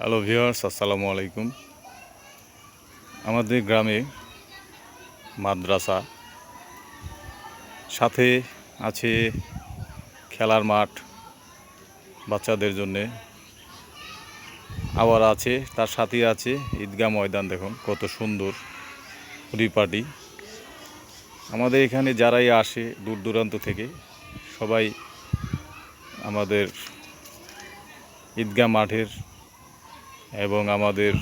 Hello viewers আসসালামু আলাইকুম আমাদের গ্রামে মাদ্রাসা, সাথে আছে খেলার মাঠ, বাচ্চাদের জন্যে। আবার আছে, তার সাথে আছে ঈদগাহ ময়দান, দেখুন, কত সুন্দর পরিপাটি আমাদের এখানে যারাই আসে দূর দূরান্ত থেকে, সবাই আমাদের ঈদগাহ মাঠের এবং আমাদের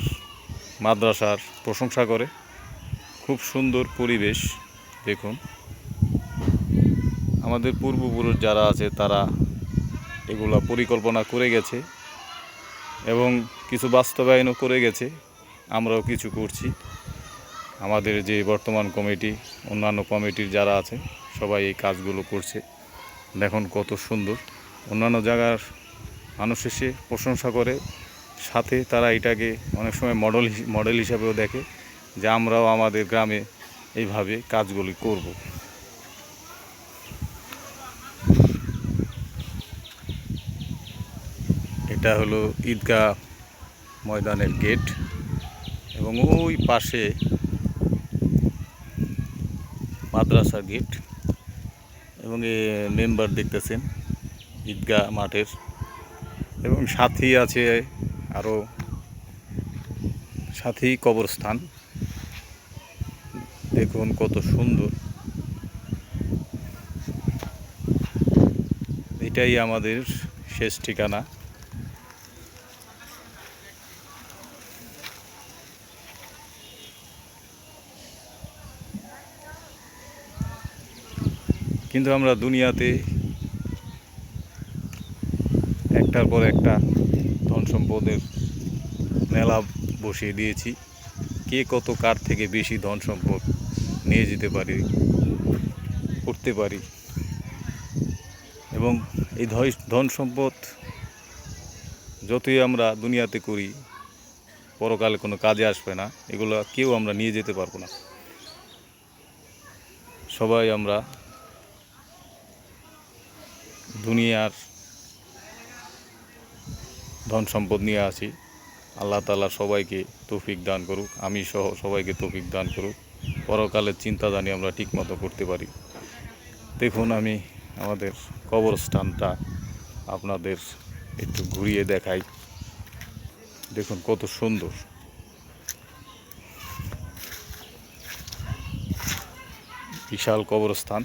মাদ্রাসার প্রশংসা করে। খুব সুন্দর পরিবেশ, দেখুন। আমাদের পূর্বপুরুষ যারা আছে, তারা এগুলা পরিকল্পনা করে গেছে এবং কিছু বাস্তবায়নও করে গেছে। আমরাও কিছু করছি। আমাদের যে বর্তমান কমিটি, অন্যান্য কমিটির যারা আছে, সবাই এই কাজগুলো করছে। দেখুন কত সুন্দর। অন্যান্য জায়গার মানুষ এসে প্রশংসা করে। সাথে তারা এটাকে অনেক সময় মডেল মডেল হিসাবেও দেখে যে আমরাও আমাদের গ্রামে এইভাবে কাজগুলি করব। এটা হলো ঈদগাহ ময়দানের গেট এবং ওই পাশে মাদ্রাসার গেট এবং এ মেম্বার দেখতেছেন ঈদগাহ মাঠের এবং সাথী আছে আরও সাথেই কবরস্থান। দেখুন কত সুন্দর। এটাই আমাদের শেষ ঠিকানা। কিন্তু আমরা দুনিয়াতে একটার পর একটা সম্পদের মেলা বসিয়ে দিয়েছি। কে কত কার থেকে বেশি ধন সম্পদ নিয়ে যেতে পারি, করতে পারি? এবং এই ধন সম্পদ যতই আমরা দুনিয়াতে করি, পরকালে কোনো কাজে আসবে না, এগুলো কেউ আমরা নিয়ে যেতে পারব না। সবাই আমরা দুনিয়ার ধন সম্পদ নিয়ে আসি। আল্লাহ তালা সবাইকে তৌফিক দান করুক, আমি সহ সবাইকে তৌফিক দান করুক। পরকালের চিন্তা জানি আমরা ঠিকমতো করতে পারি। দেখুন আমি আমাদের কবরস্থানটা আপনাদের একটু ঘুরিয়ে দেখাই। দেখুন কত সুন্দর। বিশাল কবরস্থান।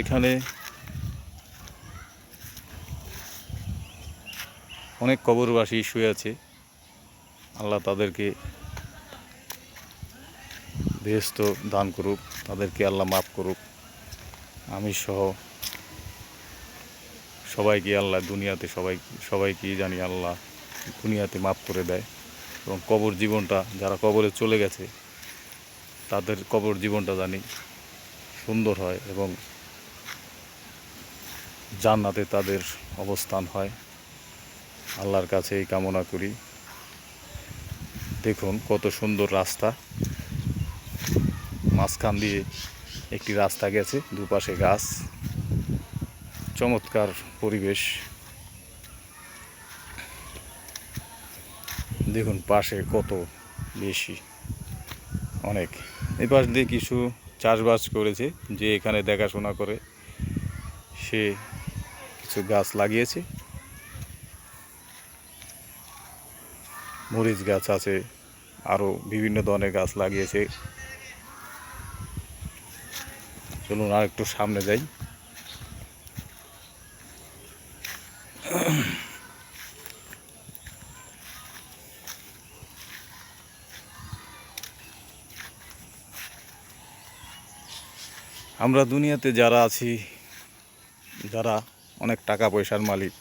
এখানে অনেক কবরবাসী শুয়ে আছে। আল্লাহ তাদেরকে বেহস্ত দান করুক, তাদেরকে আল্লাহ মাফ করুক। আমি সহ সবাইকে আল্লাহ দুনিয়াতে সবাই, সবাইকে জানি আল্লাহ দুনিয়াতে মাফ করে দেয় এবং কবর জীবনটা, যারা কবরে চলে গেছে, তাদের কবর জীবনটা জানি সুন্দর হয় এবং জান্নাতে তাদের অবস্থান হয়। আল্লাহর কাছে এই কামনা করি। দেখুন কত সুন্দর রাস্তা। মাঝখান দিয়ে একটি রাস্তা গেছে, দুপাশে গাছ। চমৎকার পরিবেশ। দেখুন পাশে কত বেশি। অনেক। এই পাশ দিয়ে কিছু চাষবাস করেছে, যে এখানে দেখাশোনা করে। সে কিছু গাছ লাগিয়েছে। মরিচ গাছ আছে আরও বিভিন্ন ধরনের গাছ লাগিয়েছে। চলুন আর একটু সামনে যাই। আমরা দুনিয়াতে যারা আছি, যারা অনেক টাকা পয়সার মালিক।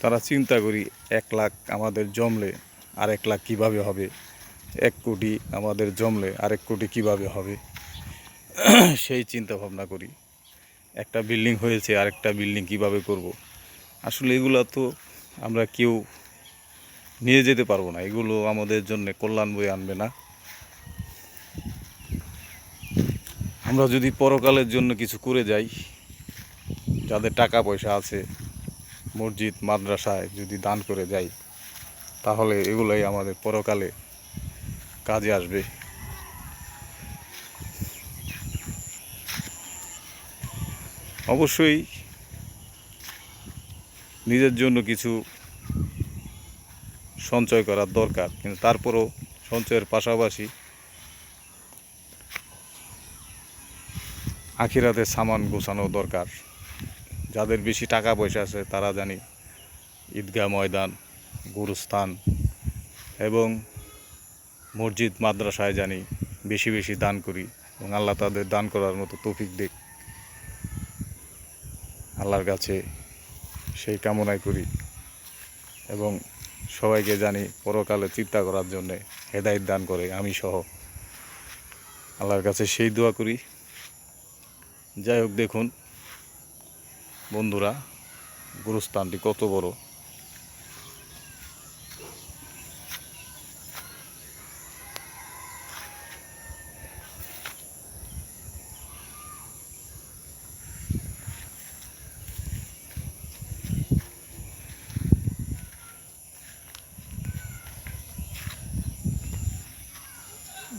তারা চিন্তা করি এক লাখ আমাদের জমলে আর এক লাখ কীভাবে হবে? এক কোটি আমাদের জমলে আরেক কোটি কীভাবে হবে? সেই চিন্তা ভাবনা করি। একটা বিল্ডিং হয়েছে, আরেকটা বিল্ডিং কীভাবে করব। আসলে এগুলো তো আমরা কেউ নিয়ে যেতে পারব না। এগুলো আমাদের জন্য কল্যাণ বয়ে আনবে না। আমরা যদি পরকালের জন্য কিছু করে যাই যাদের টাকা পয়সা আছে, মসজিদ, মাদ্রাসায় যদি দান করে যাই, তাহলে এগুলোই আমাদের পরকালে কাজে আসবে। অবশ্যই নিজের জন্য কিছু সঞ্চয় করার দরকার, কিন্তু তারপরও সঞ্চয়ের পাশাপাশি আখিরাতে সামান গোছানো দরকার। যাদের বেশি টাকা পয়সা আছে, তারা জানি ঈদগাহ ময়দান, গুরুস্থান এবং মসজিদ, মাদ্রাসায় জানি বেশি বেশি দান করি এবং আল্লাহ তাদের দান করার মতো তৌফিক দিক। আল্লাহর কাছে সেই কামনাই করি এবং সবাইকে জানি পরকালে চিন্তা করার জন্যে হেদায়ত দান করে, আমি সহ। আল্লাহর কাছে সেই দোয়া করি। যাই হোক, দেখুন বন্ধুরা গুরুস্থানটি কত বড়?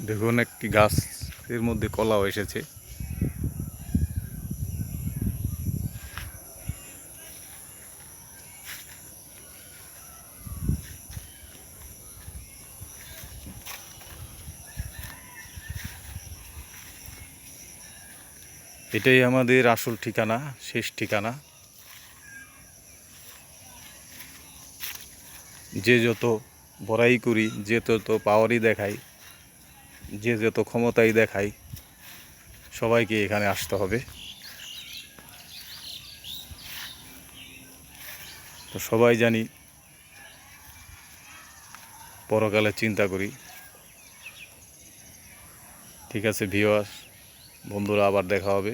দেখুন একটি গাছ এর মধ্যে কলাও এসেছে। এটাই আমাদের আসল ঠিকানা, শেষ ঠিকানা। যে যত বড়াই করি, যে তত পাওয়ারই দেখাই, যে যত ক্ষমতাই দেখাই, সবাইকে এখানে আসতে হবে। তো সবাই জানি, পরকালে চিন্তা করি। ঠিক আছে ভিওয়াস বন্ধুরা, আবার দেখা হবে।